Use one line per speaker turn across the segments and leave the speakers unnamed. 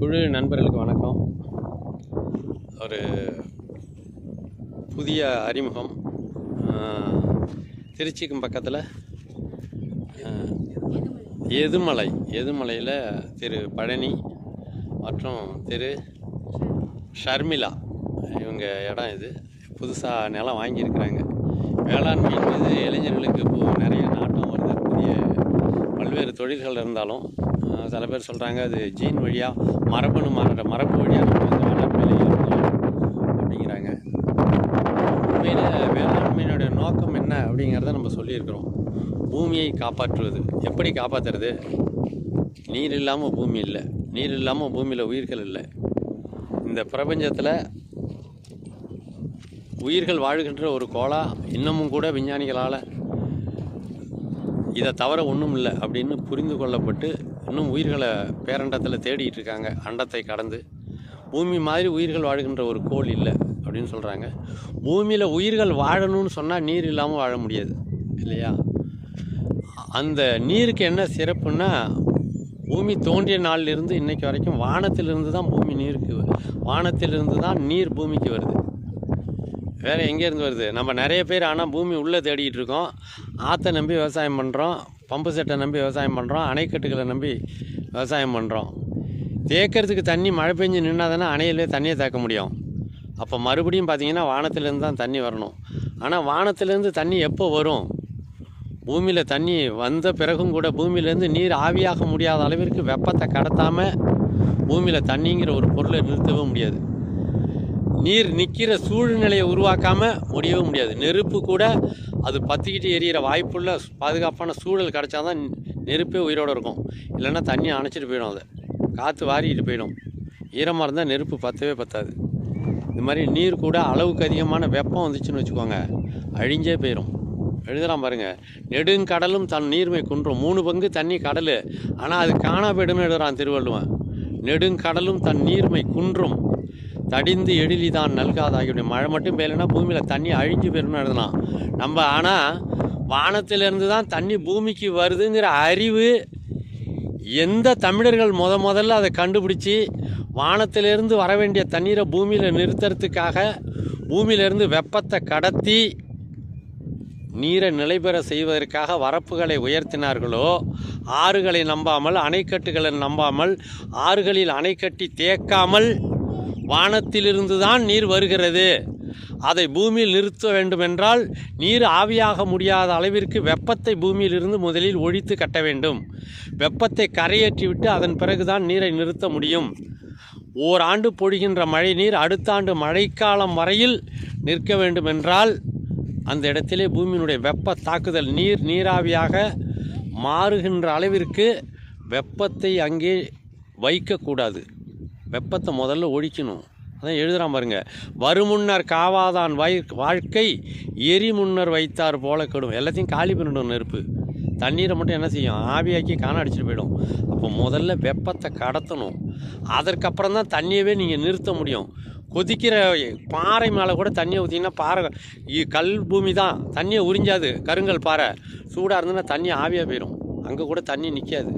குழு நண்பர்களுக்கு வணக்கம். ஒரு புதிய அறிமுகம். திருச்சிக்கும் பக்கத்தில் எதுமலை எதுமலையில் திரு பழனி மற்றும் திரு ஷர்மிளா. இவங்க இடம் இது. புதுசாக நிலம் வாங்கியிருக்கிறாங்க. வேளாண்மை மீது இளைஞர்களுக்கு இப்போது நிறைய நாட்டம் வருது. புதிய பல்வேறு தொழில்கள் இருந்தாலும் சில பேர் சொல்கிறாங்க அது ஜீன் வழியாக மரபணு மாறுற மரபு வழியாக நம்ம வந்து இருந்தோம் அப்படிங்கிறாங்க. உண்மையில் வேளாண்மையினுடைய நோக்கம் என்ன அப்படிங்கிறத நம்ம சொல்லியிருக்கிறோம். பூமியை காப்பாற்றுவது. எப்படி காப்பாற்றுறது நீர் இல்லாமல் பூமி இல்லை. நீர் இல்லாமல் பூமியில் உயிர்கள் இல்லை. இந்த பிரபஞ்சத்தில் உயிர்கள் வாழ்கின்ற ஒரு கோளா இன்னமும் கூட விஞ்ஞானிகளால் இதை தவிர ஒன்றும் இல்லை அப்படின்னு புரிந்து கொள்ளப்பட்டு இன்னும் உயிர்களை பேரண்டத்தில் தேடிட்டு இருக்காங்க அண்டத்தை கடந்து. பூமி மாதிரி உயிர்கள் வாழ்கின்ற ஒரு கோள் இல்லை அப்படின்னு சொல்கிறாங்க பூமியில் உயிர்கள் வாழணும்னு சொன்னால் நீர் இல்லாமல் வாழ முடியாது இல்லையா? அந்த நீருக்கு என்ன சிறப்புன்னா பூமி தோன்றிய நாளிலிருந்து இன்னைக்கு வரைக்கும் வானத்திலிருந்து தான் பூமி நீருக்கு வானத்திலிருந்து தான் நீர் பூமிக்கு வருது. வேறு எங்கேருந்து வருது? நம்ம நிறைய பேர் ஆனால் பூமி உள்ளே தேடிக்கிட்டு இருக்கோம். ஆற்றை நம்பி விவசாயம் பண்ணுறோம் பம்பு செட்டை நம்பி விவசாயம் பண்ணுறோம் அணைக்கட்டுகளை நம்பி விவசாயம் பண்ணுறோம் தேக்கிறதுக்கு தண்ணி மழை பெஞ்சு நின்னா தானே அணையிலே தண்ணியை தேக்க முடியும். அப்போ மறுபடியும் பார்த்தீங்கன்னா வானத்திலேருந்து தான் தண்ணி வரணும். ஆனால் வானத்திலேருந்து தண்ணி எப்போ வரும்? பூமியில் தண்ணி வந்த பிறகும் கூட பூமியிலேருந்து நீர் ஆவியாக முடியாத அளவிற்கு வெப்பத்தை கடத்தாமல் பூமியில் தண்ணிங்கிற ஒரு பொருளை நிறுத்தவே முடியாது. நீர் நிற்கிற சூழ்நிலையை உருவாக்காமல் முடியவே முடியாது. நெருப்பு கூட அது பற்றிக்கிட்டு எரியிற வாய்ப்புள்ள பாதுகாப்பான சூழல் கிடச்சா தான் நெருப்பே உயிரோடு இருக்கும். இல்லைன்னா தண்ணி அணைச்சிட்டு போயிடும் அதை. காற்று வாரிக்கிட்டு போயிடும். ஈரமாக இருந்தால் நெருப்பு பற்றவே பற்றாது இது மாதிரி நீர் கூட அளவுக்கு அதிகமான வெப்பம் வந்துச்சுன்னு வச்சுக்கோங்க. அழிஞ்சே போயிடும் எழுதலாம் பாருங்கள் நெடுங்கடலும் தன் நீர்மை குன்றும். மூணு பங்கு தண்ணி கடல். ஆனால் அது காணா போயிடும்னு எழுதுறான் திருவள்ளுவன். நெடுங்கடலும் தன் நீர்மை குன்றும். தடிந்து எழிலிதான் நல்காதாகிவிட மழை மட்டும் பெய்யலைன்னா பூமியில் தண்ணி அழிஞ்சு போயிடும்னு எழுதலாம். நம்ம ஆனால் வானத்திலிருந்து தான் தண்ணி பூமிக்கு வருதுங்கிற அறிவு எந்த தமிழர்கள் முத முதல்ல அதை கண்டுபிடிச்சி வானத்திலிருந்து வர வேண்டிய தண்ணீரை பூமியில் நிறுத்துறதுக்காக பூமியிலிருந்து வெப்பத்தை கடத்தி நீரை நிலைபெற செய்வதற்காக வரப்புகளை உயர்த்தினார்களோ ஆறுகளை நம்பாமல் அணைக்கட்டுகளை நம்பாமல் ஆறுகளில் அணை கட்டி தேக்காமல் வானத்திலிருந்து தான் நீர் வருகிறது. அதை பூமியில் நிறுத்த வேண்டுமென்றால் நீர் ஆவியாக முடியாத அளவிற்கு வெப்பத்தை பூமியிலிருந்து முதலில் ஒழித்து கட்ட வேண்டும். வெப்பத்தை கரையேற்றிவிட்டு அதன் பிறகுதான் நீரை நிறுத்த முடியும். ஓராண்டு பொழிகின்ற மழை நீர் அடுத்த ஆண்டு மழைக்காலம் வரையில் நிற்க வேண்டுமென்றால் அந்த இடத்திலே பூமியினுடைய வெப்ப தாக்குதல் நீர் நீராவியாக மாறுகின்ற அளவிற்கு வெப்பத்தை அங்கே வைக்கக்கூடாது. வெப்பத்தை முதல்ல ஒழிக்கணும். அதான் எழுதுகிறான் பாருங்க. வருமுன்னர் காவாதான் வாய் வாழ்க்கை எரி முன்னர் வைத்தார் போல கெடும். எல்லாத்தையும் காலி பண்ணிடும் நெருப்பு. தண்ணீரை மட்டும் என்ன செய்யும்? ஆவியாக்கி காண அடிச்சுட்டு போயிடும். அப்போ முதல்ல வெப்பத்தை கடத்தணும். அதற்கப்புறம் தான் தண்ணியவே நீங்கள் நிறுத்த முடியும். கொதிக்கிற பாறை மேலே கூட தண்ணியை ஊற்றிங்கன்னா பாறை கல் பூமி தான். தண்ணியை உறிஞ்சாது. கருங்கல் பாறை. சூடாக இருந்ததுன்னா தண்ணி ஆவியாக போயிடும் அங்கே கூட தண்ணி நிற்காது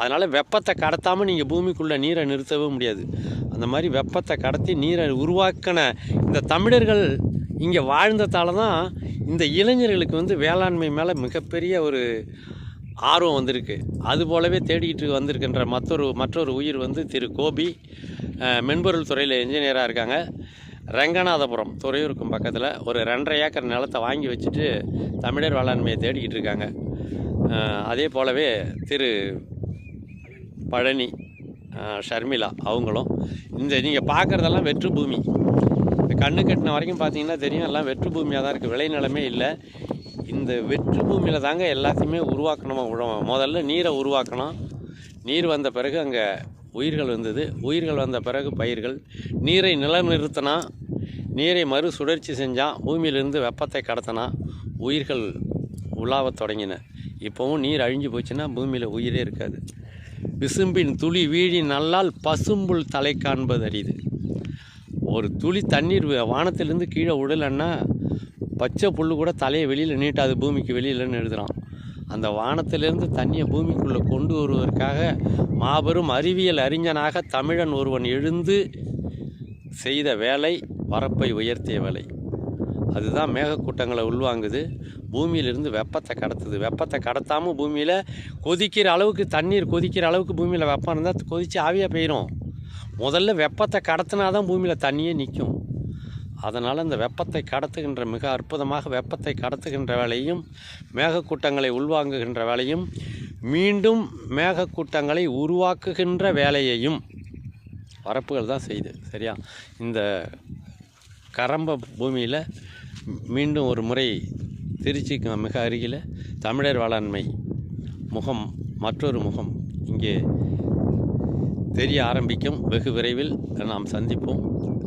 அதனால் வெப்பத்தை கடத்தாமல் நீங்கள் பூமிக்குள்ளே நீரை நிறுத்தவே முடியாது. அந்த மாதிரி வெப்பத்தை கடத்தி நீரை உருவாக்கின இந்த தமிழர்கள் இங்கே வாழ்ந்ததால தான் இந்த இளைஞர்களுக்கு வந்து வேளாண்மை மேலே மிகப்பெரிய ஒரு ஆர்வம் வந்திருக்கு. அது போலவே தேடிக்கிட்டு வந்திருக்கின்ற மற்றொரு மற்றொரு உயிர் வந்து திரு கோபி மென்பொருள் துறையில் இன்ஜினியராக இருக்காங்க. ரங்கநாதபுரம் துறையூருக்கும் பக்கத்தில் ஒரு ரெண்டரை ஏக்கர் நிலத்தை வாங்கி வச்சுட்டு தமிழர் வேளாண்மையை தேடிக்கிட்டு இருக்காங்க. அதே போலவே திரு பழனி ஷர்மிளா அவங்களும். இந்த நீங்கள் பார்க்குறதெல்லாம் வெற்று பூமி. இந்த கண்ணு கட்டின வரைக்கும் பார்த்தீங்கன்னா தெரியும் எல்லாம் வெற்று பூமியாக தான் இருக்குது விளைநிலமே இல்லை. இந்த வெற்று பூமியில் தாங்க எல்லாத்தையுமே உருவாக்கணுமா உழ- முதல்ல நீரை உருவாக்கணும். நீர் வந்த பிறகு அங்கே உயிர்கள் வந்தது. உயிர்கள் வந்த பிறகு பயிர்கள். நீரை நிலநிறுத்தினா நீரை மறு சுழற்சி செஞ்சால் பூமியிலிருந்து வெப்பத்தை கடத்தினா உயிர்கள் உலாவத் தொடங்கின. இப்போவும் நீர் அழிஞ்சு போச்சுன்னா பூமியில் உயிரே இருக்காது. விசும்பின் துளி வீழி நல்லால் பசும்புல் தலை காண்பது அறியுது ஒரு துளி தண்ணீர் வ- வானத்திலிருந்து கீழே விடலைன்னா பச்சை புல்லு கூட தலையை வெளியில் நீட்டாது பூமிக்கு வெளியிலன்னு எழுதுகிறான் அந்த வானத்திலிருந்து தண்ணியை பூமிக்குள்ளே கொண்டு வருவதற்காக மாபெரும் அறிவியல் அறிஞனாக தமிழன் ஒருவன் எழுந்து செய்த வேலை வரப்பை உயர்த்திய வேலை. அதுதான் மேகக்கூட்டங்களை உள்வாங்குது. பூமியிலிருந்து வெப்பத்தை கடத்துது. வெப்பத்தை கடத்தாமல் பூமியில் கொதிக்கிற அளவுக்கு தண்ணீர் கொதிக்கிற அளவுக்கு பூமியில் வெப்பம் இருந்தால் கொதித்து ஆவியாக பெய்யும் முதல்ல வெப்பத்தை கடத்தினா தான் பூமியில் தண்ணியே நிற்கும் அதனால் அந்த வெப்பத்தை கடத்துகின்ற மிக அற்புதமாக வெப்பத்தை கடத்துகின்ற வேலையும் மேகக்கூட்டங்களை உள்வாங்குகின்ற வேலையும் மீண்டும் மேகக்கூட்டங்களை உருவாக்குகின்ற வேலையையும் வரப்புகள் தான் செய்யுது சரியா? இந்த கரம்ப பூமியில் மீண்டும் ஒரு முறை திருச்சிக்கு மிக அருகில் தமிழர் வேளாண்மை முகம் மற்றொரு முகம் இங்கே தெரிய ஆரம்பிக்கும். வெகு விரைவில் நாம் சந்திப்போம்.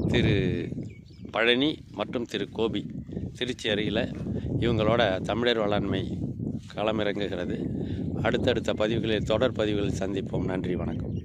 திரு பழனி மற்றும் திரு கோபி திருச்சி அருகில் இவங்களோட தமிழர் வேளாண்மை களமிறங்குகிறது. அடுத்தடுத்த பதிவுகளில் தொடர் பதிவுகளில் சந்திப்போம். நன்றி வணக்கம்.